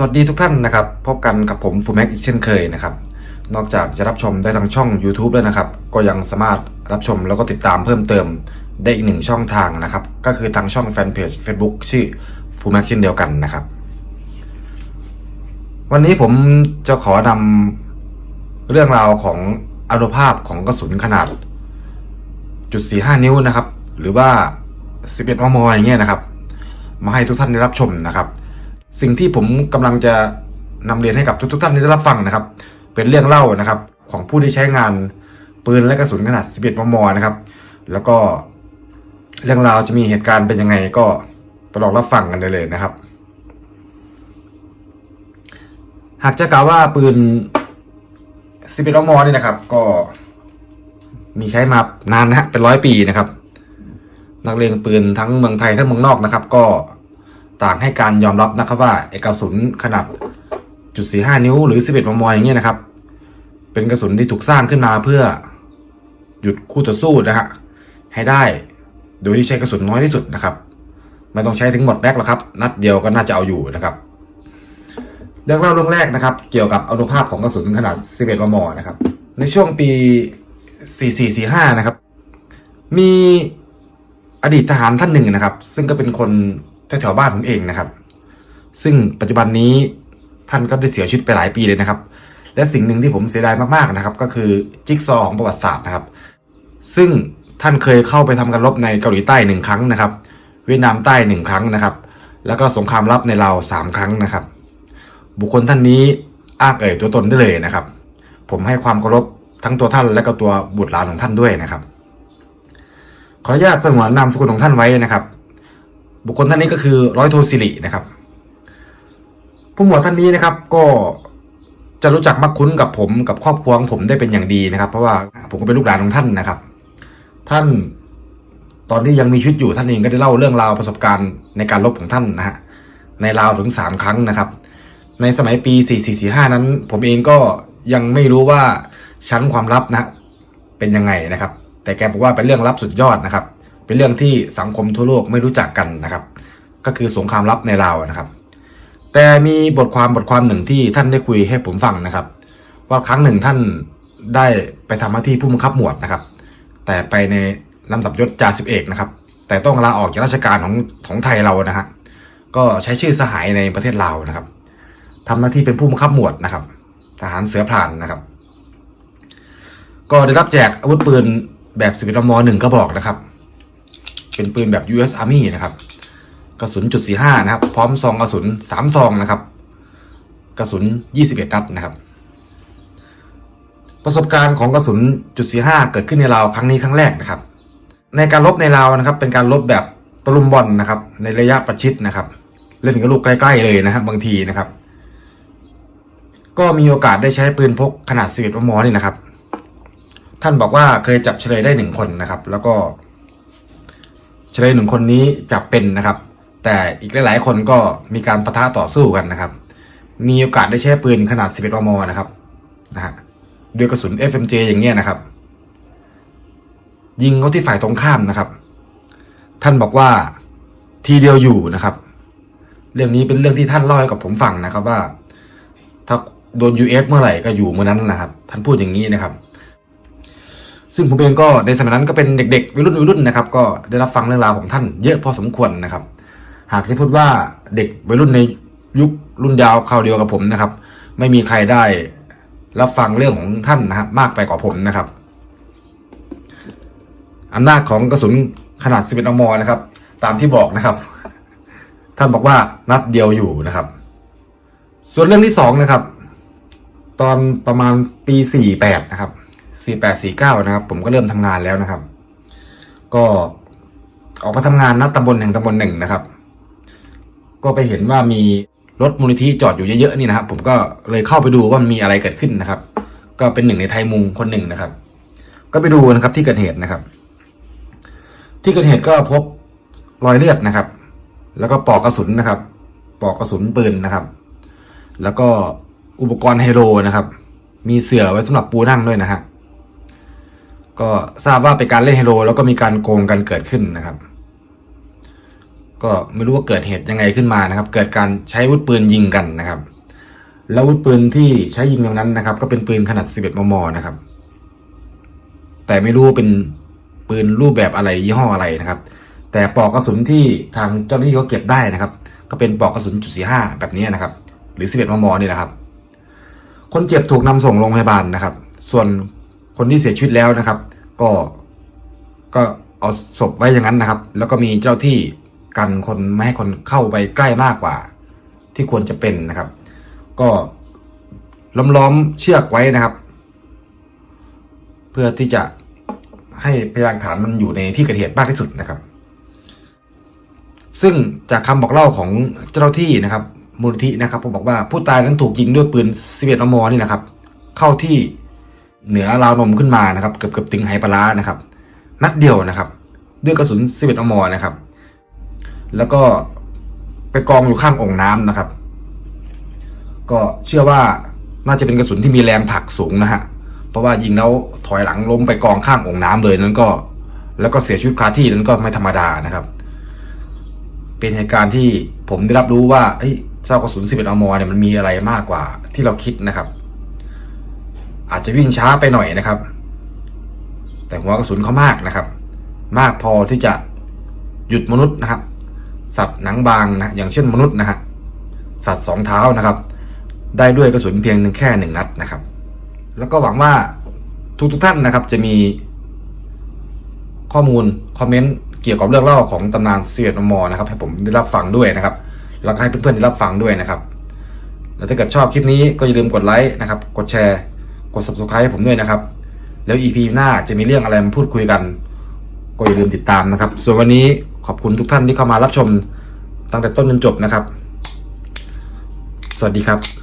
สวัสดีทุกท่านนะครับ พบกันกับผมฟูแม็กอีกเช่นเคยนะครับ นอกจากจะรับชมได้ทางช่อง YouTube แล้วนะครับ ก็ยังสามารถรับชมแล้วก็ติดตามเพิ่มเติมได้อีกหนึ่งช่องทางนะครับ ก็คือทางช่องแฟนเพจ Facebook ชื่อฟูแม็กเช่นเดียวกันนะครับ วันนี้ผมจะขอนำเรื่องราวของอนุภาพของกระสุนขนาดจุดสี่ห้านิ้วนะครับ หรือว่าสิบเอ็ดมมอย่างเงี้ยนะครับ มาให้ทุกท่านได้รับชมนะครับ สิ่งที่ผมกำลังจะนำเรียนให้กับทุกๆท่านได้รับฟังนะครับ เป็นเรื่องเล่านะครับ ของผู้ที่ใช้งานปืนและกระสุนขนาด 11 มม นะครับ แล้วก็เรื่องราวจะมีเหตุการณ์เป็นยังไงก็ไปลองรับฟังกันได้เลยนะครับ หากจะกล่าวว่าปืน 11 มม นี่นะครับ ก็มีใช้มานานนะฮะเป็นร้อยปีนะครับ นักเลงปืนทั้งเมืองไทยทั้งเมืองนอกนะครับ ก็ ต่างให้การยอมรับนะครับว่าเอกกระสุนขนาดจุดสี่ห้านิ้วหรือสิบเอ็ดมมอย่างเงี้ยนะครับ เป็นกระสุนที่ถูกสร้างขึ้นมาเพื่อหยุดคู่ต่อสู้นะฮะให้ได้โดยที่ใช้กระสุนน้อยที่สุดนะครับ ไม่ต้องใช้ถึงหมดแบ็กหรอกครับ นัดเดียวก็น่าจะเอาอยู่นะครับเรื่องเล่าเรื่องแรกนะครับ เกี่ยวกับอนุภาพของกระสุนขนาด 11 มม นะครับ ในช่วงปี 4445 นะครับ มีอดีตทหารท่านหนึ่งนะครับ ซึ่งก็เป็นคน แถวๆบ้านผมเองนะครับ ซึ่งปัจจุบันนี้ท่านก็ได้เสียชีวิตไปหลายปีเลยนะครับ และสิ่งหนึ่งที่ผมเสียดายมากๆนะครับ ก็คือจิ๊กซอว์ของประวัติศาสตร์นะครับ ซึ่งท่านเคยเข้าไปทำการรบในเกาหลีใต้หนึ่งครั้งนะครับ เวียดนามใต้หนึ่งครั้งนะครับ แล้วก็สงครามลับในลาวสามครั้งนะครับ บุคคลท่านนี้อ้างเอ่ยตัวตนได้เลยนะครับ ผมให้ความเคารพทั้งตัวท่านและก็ตัวบุตรหลานของท่านด้วยนะครับ ขออนุญาตสงวนนามสกุลของท่านไว้นะครับ บุคคลท่านนี้ก็คือร้อยโทสิรินะครับ ผู้หมวดท่านนี้นะครับก็จะรู้จักมักคุ้นกับผมกับครอบครัวของผมได้เป็นอย่างดีนะครับ เพราะว่าผมก็เป็นลูกหลานของท่านนะครับ ท่านตอนที่ยังมีชีวิตอยู่ท่านเองก็ได้เล่าเรื่องราวประสบการณ์ในการรบของท่านนะฮะในลาวถึงสามครั้งนะครับ ในสมัยปี 4445 นั้น ผมเองก็ยังไม่รู้ว่าชั้นความลับนะเป็นยังไงนะครับ แต่แกบอกว่าเป็นเรื่องลับสุดยอดนะครับ เป็นเรื่องที่สังคมทั่วโลกไม่รู้จักกันนะครับ ก็คือสงครามลับในลาวนะครับ แต่มีบทความบทความหนึ่งที่ท่านได้คุยให้ผมฟังนะครับ ว่าครั้งหนึ่งท่านได้ไปทำหน้าที่ผู้บังคับหมวดนะครับ แต่ไปในลำดับยศจ่าสิบเอกนะครับ แต่ต้องลาออกจากราชการของของไทยเรานะฮะก็ใช้ชื่อสหายในประเทศลาวนะครับทำหน้าที่เป็นผู้บังคับหมวดนะครับ ทหารเสือพรานนะครับ ก็ได้รับแจกอาวุธปืนแบบสิบเอ็ดมหนึ่งกระบอกนะครับ เป็นปืนแบบ US Army นะครับ กระสุนจุดสี่ห้านะครับ พร้อมซองกระสุนสามซองนะครับ กระสุนยี่สิบเอ็ดนัดนะครับ ประสบการณ์ของกระสุนจุดสี่ห้าเกิดขึ้นในลาวครั้งนี้ครั้งแรกนะครับ ในการลบในลาวนะครับ เป็นการลบแบบตะลุมบอลนะครับ ในระยะประชิดนะครับ เล่นกับลูกใกล้ ๆ เลยนะครับ บางทีนะครับ ก็มีโอกาสได้ใช้ปืนพกขนาด11มมนี่นะครับ ท่านบอกว่าเคยจับเฉลยได้หนึ่งคนนะครับ แล้วก็ ฉลยหนึ่งคนนี้จับเป็นนะครับ แต่อีกหลายๆ คนก็มีการประทะต่อสู้กันนะครับ มีโอกาสได้ใช้ปืนขนาด 11มมนะครับนะฮะด้วยกระสุน FMJ อย่างเงี้ยนะครับ ยิงเขาที่ฝ่ายตรงข้ามนะครับ ท่านบอกว่าทีเดียวอยู่นะครับ เรื่องนี้เป็นเรื่องที่ท่านเล่าให้กับผมฟังนะครับว่า ถ้าโดน US เมื่อไหร่ก็อยู่เมื่อนั้นนะครับ ท่านพูดอย่างนี้นะครับ ซึ่งผมเองก็ในสมัยนั้นก็เป็นเด็กๆวัยรุ่นวัยรุ่นนะครับก็ได้รับฟังเรื่องราวของท่านเยอะพอสมควรนะครับ หากจะพูดว่าเด็กวัยรุ่นในยุครุ่นยาวคราวเดียวกับผมนะครับ ไม่มีใครได้รับฟังเรื่องของท่านนะครับมากไปกว่าผมนะครับอำนาจของกระสุนขนาด 11 มมนะครับ ตามที่บอกนะครับ ท่านบอกว่านัดเดียวอยู่นะครับ ส่วนเรื่องที่สองนะครับ ตอนประมาณปี 48 นะครับ 48 49 นะครับ ผมก็เริ่มทำงานแล้วนะครับ ก็ออกมาทำงานนะตำบลแห่งตำบลหนึ่งนะครับ ก็ไปเห็นว่ามีรถมูลนิธิจอดอยู่เยอะๆนี่นะครับ ผมก็เลยเข้าไปดูว่ามันมีอะไรเกิดขึ้นนะครับ ก็เป็นหนึ่งในไทยมุงคนหนึ่งนะครับ ก็ไปดูนะครับที่เกิดเหตุนะครับ ที่เกิดเหตุก็พบรอยเลือดนะครับ แล้วก็ปลอกกระสุนนะครับ ปลอกกระสุนปืนนะครับ แล้วก็อุปกรณ์ไฮโลนะครับ มีเสื่อไว้สำหรับปูนั่งด้วยนะฮะ ก็ทราบว่าเป็นการเล่นไฮโล แล้วก็มีการโกงกันเกิดขึ้นนะครับ ก็ไม่รู้ว่าเกิดเหตุยังไงขึ้นมานะครับ เกิดการใช้อาวุธปืนยิงกันนะครับแล้วอาวุธปืนที่ใช้ยิงตรงนั้นนะครับ ก็เป็นปืนขนาด 11 มม นะครับ แต่ไม่รู้เป็นปืนรูปแบบอะไรยี่ห้ออะไรนะครับ แต่ปลอกกระสุนที่ทางเจ้าหน้าที่เขาเก็บได้นะครับ ก็เป็นปลอกกระสุนจุดสี่ห้าแบบนี้นะครับ หรือ 11 มม นี่นะครับ คนเจ็บถูกนำส่งโรงพยาบาลนะครับ ส่วน คนที่เสียชีวิตแล้วนะครับ ก็ก็เอาศพไว้อย่างนั้นนะครับ แล้วก็มีเจ้าที่กันคนไม่ให้คนเข้าไปใกล้มากกว่า ที่ควรจะเป็นนะครับ ก็ล้อมล้อมๆเชือกไว้นะครับ เพื่อที่จะให้พยานฐานมันอยู่ในที่เกิดเหตุมากที่สุดนะครับ ซึ่งจากคำบอกเล่าของเจ้าที่นะครับมูลนิธินะครับผมบอกว่าผู้ตายนั้นถูกยิงด้วยปืน11มมนี่นะครับ เข้าที่ เหนือราวนมขึ้นมานะครับเกือบเกือบติงไหปลาร้านะครับ นัดเดียวนะครับ ด้วยกระสุน11มมนะครับ แล้วก็ไปกองอยู่ข้างองค์น้ำนะครับ ก็เชื่อว่าน่าจะเป็นกระสุนที่มีแรงผลักสูงนะฮะเพราะว่ายิงแล้วถอยหลังล้มไปกองข้างองค์น้ำเลยนั้นก็ แล้วก็เสียชีวิตคาที่นั้นก็ไม่ธรรมดานะครับ เป็นเหตุการณ์ที่ผมได้รับรู้ว่าเอ้ยเจ้ากระสุน11มมเนี่ยมันมีอะไรมากกว่าที่เราคิดนะครับ อาจจะวิ่งช้าไปหน่อยนะครับ แต่หัวกระสุนเขามากนะครับ มากพอที่จะหยุดมนุษย์นะครับ สัตว์หนังบางนะอย่างเช่นมนุษย์นะฮะสัตว์สองเท้านะครับ ได้ด้วยกระสุนเพียงหนึ่งแค่หนึ่งนัดนะครับ แล้วก็หวังว่าทุกทุกท่านนะครับ จะมีข้อมูลคอมเมนต์เกี่ยวกับเรื่องเล่าของตำนานเสียดมอนะครับ ให้ผมได้รับฟังด้วยนะครับแล้วก็ให้เพื่อนๆได้รับฟังด้วยนะครับ แล้วถ้าเกิดชอบคลิปนี้ก็อย่าลืมกดไลค์นะครับ กดแชร์ กด subscribe ให้ผมด้วยนะครับ แล้ว EP หน้าจะมีเรื่องอะไรมาพูดคุยกัน ก็อย่าลืมติดตามนะครับ ส่วนวันนี้ขอบคุณทุกท่านที่เข้ามารับชมตั้งแต่ต้นจนจบนะครับ สวัสดีครับ